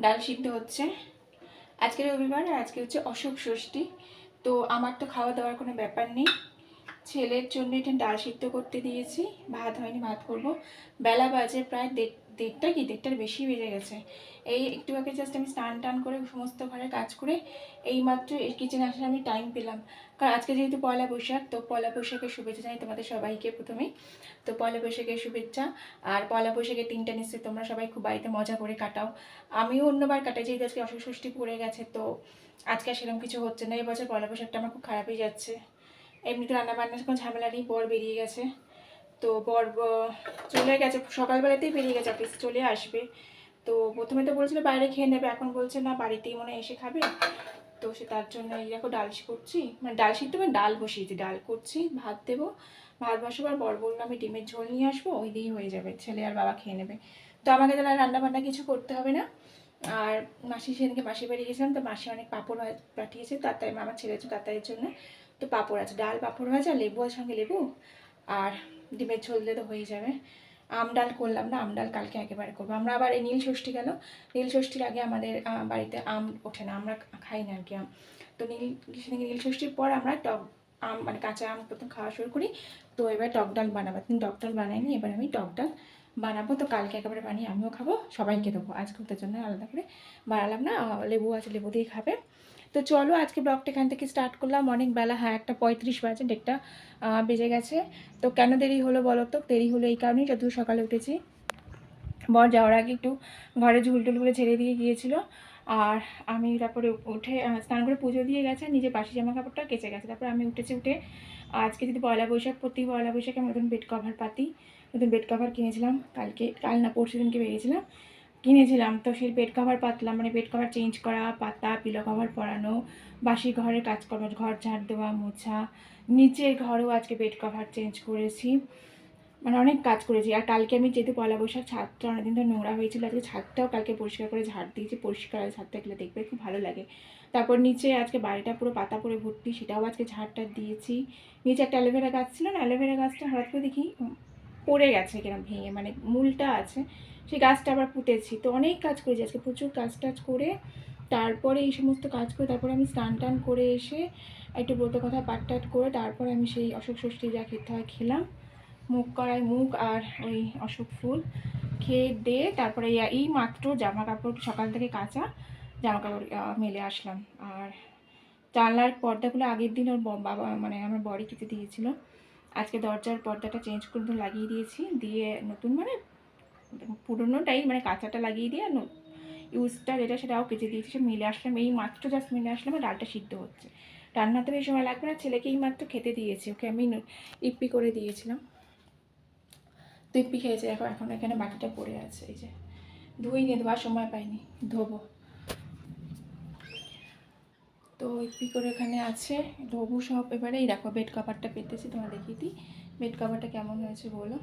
ডাল সিদ্ধ হচ্ছে। আজকে রবিবার আর আজকে হচ্ছে অশোক ষষ্ঠী। তো আমার তো খাওয়া দাওয়ার কোনো ব্যাপার নেই। ছেলের জন্য এটা ডাল সিদ্ধ করতে দিয়েছি। ভাত হয়নি, ভাত করব। বেলা বাজে প্রায় দেড় দেড়টা কি? দেড়টার বেশি বেজে গেছে। এই একটু আগে জাস্ট আমি স্নান টান করে সমস্ত ঘরে কাজ করে এইমাত্র এই কিচেনে আসার আমি টাইম পেলাম। কারণ আজকে যেহেতু পয়লা বৈশাখ, তো পয়লা বৈশাখের শুভেচ্ছা জানাই তোমাদের সবাইকে প্রথমেই তো পয়লা বৈশাখের শুভেচ্ছা। আর পয়লা বৈশাখের তিনটা নিশ্চয়ই তোমরা সবাই খুব বাড়িতে মজা করে কাটাও। আমিও অন্যবার কাটাই, যেহেতু আজকে অসুখ পড়ে গেছে, তো আজকে সেরকম কিছু হচ্ছে না। এবছর পয়লা বৈশাখটা আমার খুব খারাপই যাচ্ছে। এমনিতে রান্না বান্নার কোনো ঝামেলা নেই পর বেরিয়ে গেছে। তো বর চলে গেছে। সকালবেলাতেই বেরিয়ে গেছে অফিস চলে আসবে। তো প্রথমে তো বলছিল বাইরে খেয়ে নেবে, এখন বলছে না বাড়িতেই মনে এসে খাবে। তো সে তার জন্য এই দেখো ডাল করছি। মানে ডাল সিদ্ধ মানে ডাল বসিয়েছি, ডাল করছি, ভাত দেবো। ভাত বসাবো আর বর বলল আমি ডিমের ঝোল নিয়ে আসব, ওই দিয়েই হয়ে যাবে, ছেলে আর বাবা খেয়ে নেবে। তো আমাকে তাহলে আর রান্না বান্না কিছু করতে হবে না। আর মাসি সেদিনকে মাসি বাড়ি গেছিলাম, তো মাসি অনেক পাঁপড় পাঠিয়েছে তাতাই আমার ছেলের তাতাইয়ের জন্য। তো পাঁপড় আছে, ডাল, পাঁপড় ভাজা, লেবু আর সঙ্গে লেবু। আর ডিমের ঝোল দিয়ে তো হয়ে যাবে। আম ডাল করলাম না, আম ডাল কালকে একেবারে করব। আমরা আবার এই নীল ষষ্ঠী গেল নীল ষষ্ঠীর আগে আমাদের বাড়িতে আম ওঠে না, আমরা খাই না আর কি আম। তো নীল সেদিকে নীল ষষ্ঠীর পর আমরা টক আম মানে কাঁচা আম প্রথম খাওয়া শুরু করি। তো এবার টক ডাল বানাবো। কিন্তু টক ডাল বানাইনি, এবার আমি টক ডাল বানাবো। তো কালকে একেবারে বানিয়ে আমিও খাব, সবাইকে দেবো। আজকে ওদের জন্য আলাদা করে বানালাম না লেবু আছে, লেবু দিয়েই খাবে। তো চলো আজকে ব্লগটা এখান থেকে স্টার্ট করলাম। অনেক বেলা হ্যাঁ একটা পঁয়ত্রিশ বাজে ডেটটা বেজে গেছে। তো কেন দেরি হলো বলো তো? দেরি হলো এই কারণেই যতদূর সকালে উঠেছি। বর যাওয়ার আগে একটু ঘরে ঝুল টুলগুলো ছেড়ে দিয়ে গিয়েছিল। আর আমি তারপরে উঠে স্নান করে পুজো দিয়ে গেছে, নিজে বাসি জামা কাপড়টা কেচে গেছে। তারপরে আমি উঠেছি উঠে আজকে যদি পয়লা বৈশাখ, প্রতি পয়লা বৈশাখে আমি নতুন বেড কভার পাতি, নতুন বেড কভার কিনেছিলাম। কালকে, কাল না পরশু দিনকে বেরিয়েছিলাম। কিনেছিলাম। তো সেই বেড কভার পাতলাম মানে বেড কভার চেঞ্জ করা, পাতা পিলো কভার পরানো, বাসি ঘরের কাজকর্ম, ঘর ঝাড় দেওয়া, মোছা, নিচের ঘরেও আজকে বেড কভার চেঞ্জ করেছি। মানে অনেক কাজ করেছি। আর কালকে আমি যেহেতু পয়লা বৈশাখ ছাদটা অনেকদিন ধরে নোংরা হয়েছিল, আজকে ছাদটাও কালকে পরিষ্কার করে ঝাড় দিয়েছি, পরিষ্কার ছাদটা গেলে দেখবে, খুব ভালো লাগে। তারপর নিচে আজকে বাড়িটা পুরো পাতা পরে ভর্তি, সেটাও আজকে ঝাড়টা দিয়েছি। নিচে একটা অ্যালোভেরা গাছ ছিল না, অ্যালোভেরা গাছটা হঠাৎ করে দেখি পড়ে গেছে কিরম ভেঙে মানে মূলটা আছে। সেই গাছটা আবার পুঁতেছি তো অনেক কাজ করেছি আজকে, প্রচুর কাজ টাজ করে তারপরে এই সমস্ত কাজ করে তারপরে আমি স্নান টান করে এসে একটু ব্রত কথা পাট টাট করে তারপরে আমি সেই অশোক ষষ্ঠী যা খেতে হয় খেলাম। মুখ করায় মুখ আর ওই অশোক ফুল খেয়ে দিয়ে তারপরে এই- মাত্র জামা কাপড় সকাল থেকে কাঁচা জামা কাপড় মেলে আসলাম। আর জানলার পর্দাগুলো আগের দিন ওর বাবা মানে আমার বড়ি কেটে দিয়েছিল। আজকে দরজার পর্দাটা চেঞ্জ করে লাগিয়ে দিয়েছি। দিয়ে নতুন মানে পুরোনোটাই মানে কাঁচাটা লাগিয়ে দিয়ে ন- ইউজটা যেটা সেটাও কেচে দিয়েছি, সে মিলে আসলাম। এই মাত্র জাস্ট মিলে আসলাম আর ডালটা সিদ্ধ হচ্ছে। রান্নাতে বেশি সময় লাগবে না, ছেলেকে এই মাত্র খেতে দিয়েছি। ওকে আমি ইপ্পি করে দিয়েছিলাম। তো ইপ্পি খেয়েছে এখন এখন এখানে বাটিটা পড়ে আছে, এই যে। ধুই নিয়ে ধোয়ার সময় পাইনি, ধোবো। তো ইপ্পি করে এখানে আছে, ধোবো সব এবারে। এই দেখো বেড কভারটা পেতেছি, তোমার দেখিয়ে দিই। বেড কভারটা কেমন হয়েছে বলো।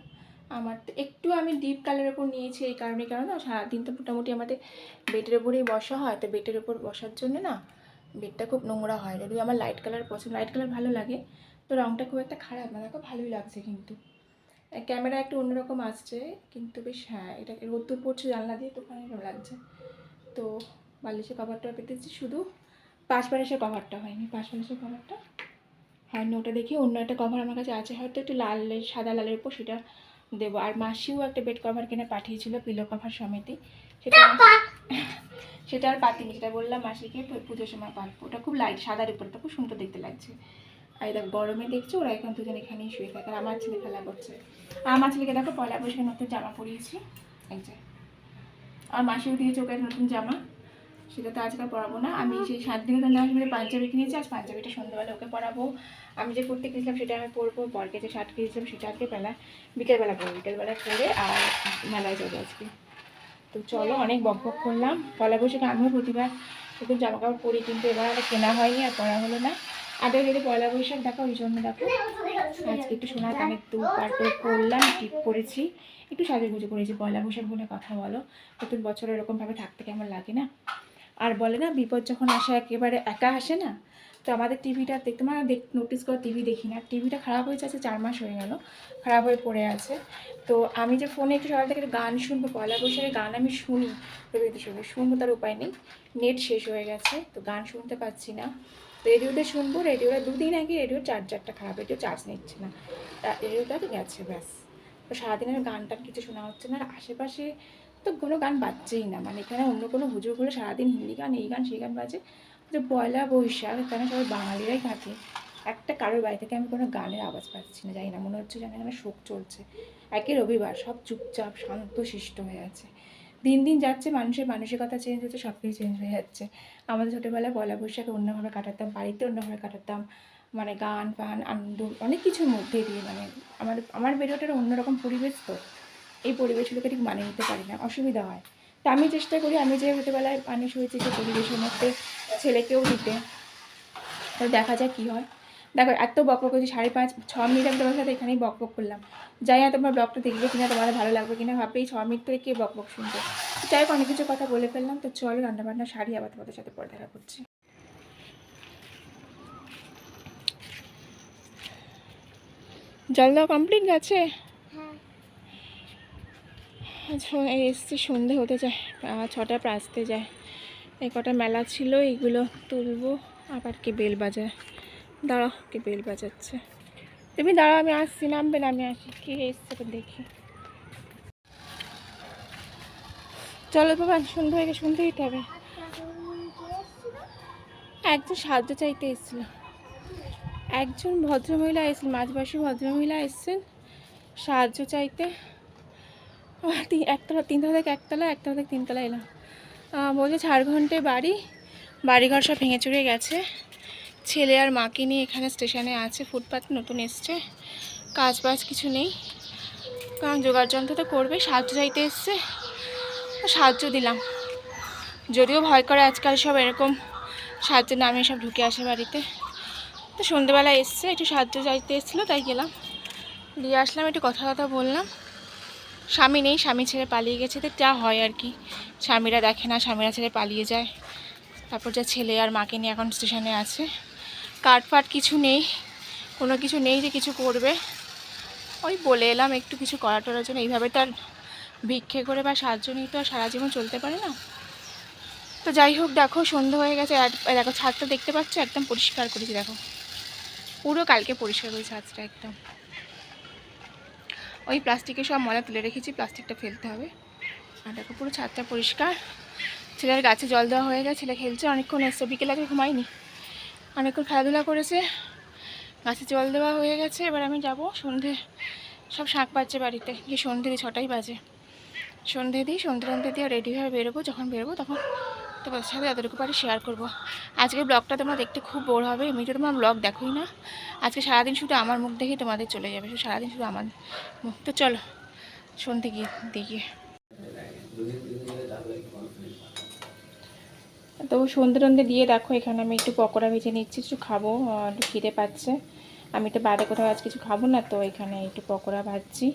আমার একটু আমি ডিপ কালারের ওপর নিয়েছি এই কারণে কারণ না সারাদিন তো মোটামুটি আমাদের বেডের ওপরেই বসা হয়। তো বেডের ওপর বসার জন্য না বেডটা খুব নোংরা হয়। যদি আমার লাইট কালার পছন্দ লাইট কালার ভালো লাগে, তো রঙটা খুব একটা খারাপ না। দেখো ভালোই লাগছে কিন্তু। ক্যামেরা একটু অন্যরকম আসছে, কিন্তু বেশ হ্যাঁ এটা রোদ্দুর পড়ছে জানলা দিয়ে, তো এরকম লাগছে। তো বালিশের কভারটা পেতেছি শুধু পাশ বালিশের কভারটা হয়নি। পাশ বালিশের কভারটা হয়নি, ওটা দেখি অন্য একটা কভার আমার কাছে আছে। হয়তো একটু লাল, সাদা লালের উপর, সেটা দেবো। আর মাসিও একটা বেড কভার কিনে পাঠিয়েছিল পিলো কভার সমেতই সেটা সেটা আর পাতিনি সেটা বললাম মাসিকে পুজোর সময় পারব ওটা খুব লাইট সাদার উপর ওটা খুব সুন্দর দেখতে লাগছে। আর এই দেখো গরমে দেখছ ওরা এখন দুজন এখানেই শুয়ে থাকে। আর আমার ছেলে খেলা করছে। আর আমার ছেলেকে দেখো পয়লা বৈশাখে নতুন জামা পরিয়েছি। এই যে। আর মাসিও দিয়েছে ওকে নতুন জামা। সেটা তো আজকাল পরাবো না। আমি সেই সাত দিনে ধরে আসলে পাঞ্জাবি কিনেছি, আজ পাঞ্জাবিটা সন্ধ্যাবেলা ওকে পরাবো আমি যে কুর্তি কিনেছিলাম সেটা আমি পরবো, বরকে যে শার্ট কিনেছিলাম সেটা আজকে বেলা, বিকেলবেলা পরবো, বিকেলবেলা পরে আর মেলায় যাব আজকে। তো চলো, অনেক বক বক করলাম। পয়লা বৈশাখে আমিও প্রতিবার নতুন জামা কাপড় পরি, কিন্তু এবার আর কেনা হয়নি আর পরা হলো না। আগে যদি পয়লা বৈশাখ, দেখো ওই জন্য দেখো, আজকে একটু সোনার কানের দুল পার করে পরলাম টিপ করেছি। একটু সাজে গুজে করেছি, পয়লা বৈশাখ বলে কথা বলো। নতুন বছর এরকমভাবে থাকতে কেমন লাগে না? আর বলে না, বিপদ যখন আসে, একেবারে একা আসে না? তো আমাদের টিভিটা দেখতে মানে দেখ নোটিস করে টিভি দেখি না। টিভিটা খারাপ হয়েছে আছে চার মাস হয়ে গেল, খারাপ হয়ে পড়ে আছে। তো আমি যে ফোনে একটু সকাল থেকে গান শুনব, পয়লা বৈশাখে গান আমি শুনি রবীন্দ্র সংগীত শুনব, তার উপায় নেই। নেট শেষ হয়ে গেছে, তো গান শুনতে পাচ্ছি না। তো রেডিওতে শুনব, রেডিওটা দুদিন আগে রেডিওর চার্জারটা খারাপ, রেডিও চার্জ নিচ্ছে না। রেডিওটা তো গেছে, ব্যাস। তো সারাদিন আর গান টান কিছু শোনা হচ্ছে না। আর আশেপাশে তো কোনো গান বাজছেই না। মানে এখানে অন্য কোনো হুজুরগুলো সারাদিন হিন্দি গান, এই গান, সেই গান বাজে। যে পয়লা বৈশাখ, এখানে সবাই বাঙালিরাই থাকে। একটা কারোর বাড়ি থেকে আমি কোনো গানের আওয়াজ পাচ্ছি না, জানি না, মনে হচ্ছে যেন এখানে শোক চলছে। একে রবিবার সব চুপচাপ শান্ত শিষ্ট হয়ে আছে। দিন দিন যাচ্ছে, মানুষের মানসিকতা চেঞ্জ হচ্ছে, সব কিছু চেঞ্জ হয়ে যাচ্ছে। আমাদের ছোটোবেলায় পয়লা বৈশাখে অন্যভাবে কাটাতাম, বাড়িতে অন্যভাবে কাটাতাম। মানে গান, ফান, আনন্দ, অনেক কিছুর মধ্যে দিয়ে মানে আমার আমার বেরোটার অন্যরকম পরিবেশ তো। এই পরিবেশগুলোকে ঠিক মানিয়ে নিতে পারি না, অসুবিধা হয়। তা আমি চেষ্টা করি, আমি যে ছোটোবেলায় মানুষ হয়েছি যে পরিবেশের মধ্যে ছেলেকেও দিতে। তো দেখা যাক কী হয়। দেখো, এত বক করছি, সাড়ে পাঁচ, ছ মিনিট আমি তোমার সাথে এখানেই বক করলাম। যাই না তোমার ব্লগটা দেখবে কিনা তোমার ভালো লাগবে কিনা ভাববে এই ছ মিনিট ধরে কে বক বক শুনবে যাই হোক, অনেক কিছু কথা বলে ফেললাম, তো চলো রান্নাবান্না শাড়ি আবার তোমাদের সাথে পরে দেখা করছি। জল দেওয়া কমপ্লিট গেছে? এসছি, সন্ধে হতে যায় ছটা পাঁচতে যায়। এই কটা মেলা ছিল, এইগুলো তুলবো। আবার কে বেল বাজায় দাঁড়াও, কে বেল বাজাচ্ছে। তুমি দাঁড়াও, আমি আসছি, নামবে না, আমি আসি কে এসছে দেখি। চলো বাবা, সন্ধে হয়ে গেছে শুনতে দিতে হবে। একজন সাহায্য চাইতে এসেছিল। একজন ভদ্রমহিলা এসেছেন মাঝবাসী ভদ্রমহিলা এসেছেন সাহায্য চাইতে। একতলা তিনতলা থেকে একতলা একতলা থেকে তিনতলা এলাম। বলছে ঝাড়খণ্ডে বাড়ি। বাড়িঘর সব ভেঙে চুরে গেছে। ছেলে আর মাকে নিয়ে এখানে স্টেশনে আছে ফুটপাথ নতুন এসছে। কাজ বাজ কিছু নেই। কারণ জোগাড় যন্ত্র তো করবে, সাহায্য চাইতে এসছে। সাহায্য দিলাম। যদিও ভয় করে আজকাল সব এরকম সাহায্যের নামে সব ঢুকে আসে বাড়িতে। তো সন্ধ্যেবেলা এসছে, একটু সাহায্য চাইতে এসেছিল, তাই গেলাম। দিয়ে আসলাম, একটু কথা কথা বললাম। স্বামী নেই, স্বামী ছেড়ে পালিয়ে গেছে, তো যা হয় আর কি। স্বামীরা দেখে না, স্বামীরা ছেড়ে পালিয়ে যায়। তারপর যা ছেলে আর মাকে নিয়ে এখন স্টেশনে আছে। কাঠ ফাট কিছু নেই, কোনো কিছু নেই যে কিছু করবে। ওই বলে এলাম একটু কিছু করা টরার জন্য। এইভাবে তো আর ভিক্ষে করে বা সাহায্য নিয়ে তো আর সারা জীবন চলতে পারে না। তো যাই হোক, দেখো সন্ধ্যা হয়ে গেছে। দেখো, ছাদটা দেখতে পাচ্ছ? একদম পরিষ্কার করেছি, দেখো। পুরো কালকে পরিষ্কার করেছি ছাদটা, একদম। ওই প্লাস্টিকে সব ময়লা তুলে রেখেছি, প্লাস্টিকটা ফেলতে হবে। আর দেখো পুরো ছাদটা পরিষ্কার। ছেলের গাছে জল দেওয়া হয়ে গেছে, ছেলে খেলছে। অনেকক্ষণ এসছে, বিকেলে আগে ঘুমায়নি। অনেকক্ষণ খেলাধুলা করেছে, গাছে জল দেওয়া হয়ে গেছে। এবার আমি যাব সন্ধে, সব শাক পাচ্ছে বাড়িতে। গিয়ে সন্ধে দিই ছটাই বাজে। সন্ধে দিই, সন্ধে সন্ধে দিয়ে রেডি হয়ে বেরোবো। যখন বেরোবো তখন তোমাদের সাথে যতটুকু পারি শেয়ার করব। আজকে ব্লগটা তোমরা দেখতে খুব বোর হবে, এমনিতে তোমার ব্লগ দেখোই না। আজকে সারাদিন শুধু আমার মুখ দেখেই তোমাদের চলে যাবে, শুধু সারাদিন শুধু আমার মুখ। তো চলো সন্ধে গিয়ে দেখি। তো সন্ধে টন্ধে দিয়ে দেখো, এখানে আমি একটু পকোড়া ভেজে নিচ্ছি, একটু খাব একটু খিদে পাচ্ছে। আমি তো বাইরে কোথাও আজ কিছু খাব না, তো এখানে একটু পকোড়া ভাজছি।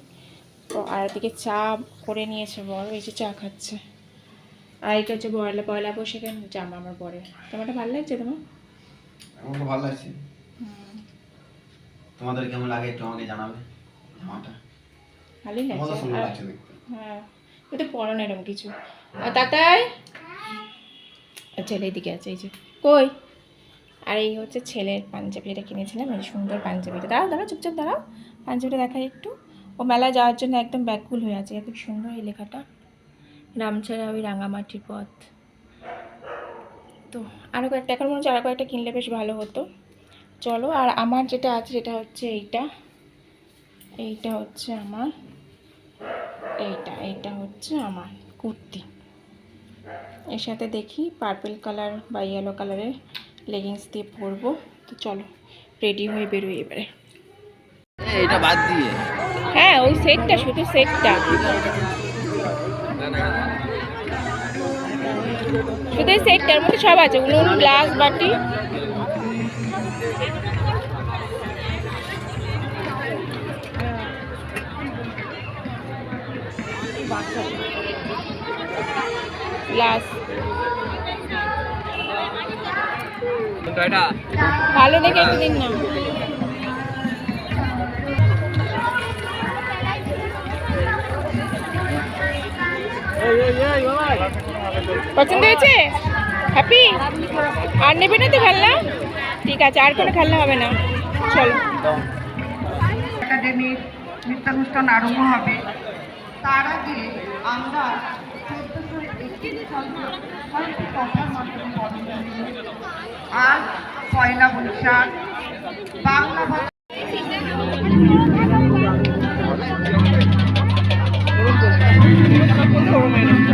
তো আর এদিকে চা করে নিয়েছে বড় এই যে চা খাচ্ছে। আর এটা হচ্ছে পয়লা পয়লা বৈশাখের জামা আমার বরের জামাটা ভালো লাগছে তোমার? আমার তো ভালো লাগছে। তোমাদের কেমন লাগে একটু আমাকে জানাবে জামাটা? ভালোই আমার লাগছে হ্যাঁ এটা পরনে এরকম কিছু। আর তাতাই? আচ্ছা এদিকে আছে এই যে। কই? আর এই হচ্ছে ছেলের পাঞ্জাবি এটা কিনেছিলাম এই সুন্দর পাঞ্জাবিটা। দাঁড়াও দাঁড়াও চুপচাপ দাঁড়াও। পাঞ্জাবিটা দেখাই একটু। ও মেলায় যাওয়ার জন্য একদম ব্যাকুল হয়ে আছে এত সুন্দর এই লেখাটা। রামছাড়া ওই রাঙামাটির পথ। তো আরও কয়েকটা এখন মনে হচ্ছে আরও কয়েকটা কিনলে বেশ ভালো হতো। চলো আর আমার যেটা আছে সেটা হচ্ছে এইটা। এইটা হচ্ছে আমার এইটা এইটা হচ্ছে আমার কুর্তি। এর সাথে দেখি পার্পল কালার বা ইয়েলো কালারের লেগিংস দিয়ে পরবো। তো চলো রেডি হয়ে বেরোই এবারে। এটা বাদ দিয়ে। হ্যাঁ ওই সেটটা শুধু সেটটা শুধু সেটটার মধ্যে সব আছে উনুন গ্লাস বাটি। গ্লাস। ভালো দেখে একটু দিন না। পছন্দ হয়েছে? হ্যাপি আর নেবে না তো খেলনা? ঠিক আছে, আর কোনো খেলনা হবে না। চলো। নৃত্যানুষ্ঠান আরম্ভ হবে। তার আগে আমরা আজ পয়লা বৈশাখ। বাংলা ভাষা তো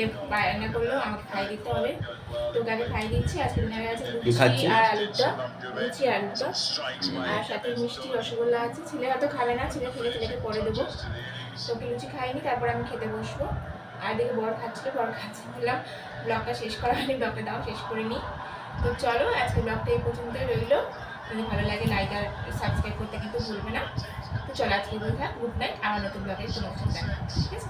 ছেলে বায়না করল আমাকে খাই দিতে হবে। তো তাকে খাই দিচ্ছি আজকে ডিনারে আছে লুচি আর আলুর চপ লুচি আর আলুর আর সাথে মিষ্টি রসগোল্লা আছে। ছেলে হয়তো খাবে না ছেলে খেলে ছেলেকে পরে দেবো। তোকে লুচি খাইনি তারপর আমি খেতে বসবো। আর দেখে বড় খাচ্ছিল বড় খাচ্ছে বললাম ব্লগটা শেষ করা হয়নি ব্লগটা দাও শেষ করে নিই। তো চলো আজকে ব্লগটা এই পর্যন্তই রইল। যদি ভালো লাগে লাইক আর সাবস্ক্রাইব করতে কিন্তু ভুলবে না। তো চলো আজকে বললাম গুড নাইট আমার নতুন ব্লগে তোমার সাথে দেখা। ঠিক আছে?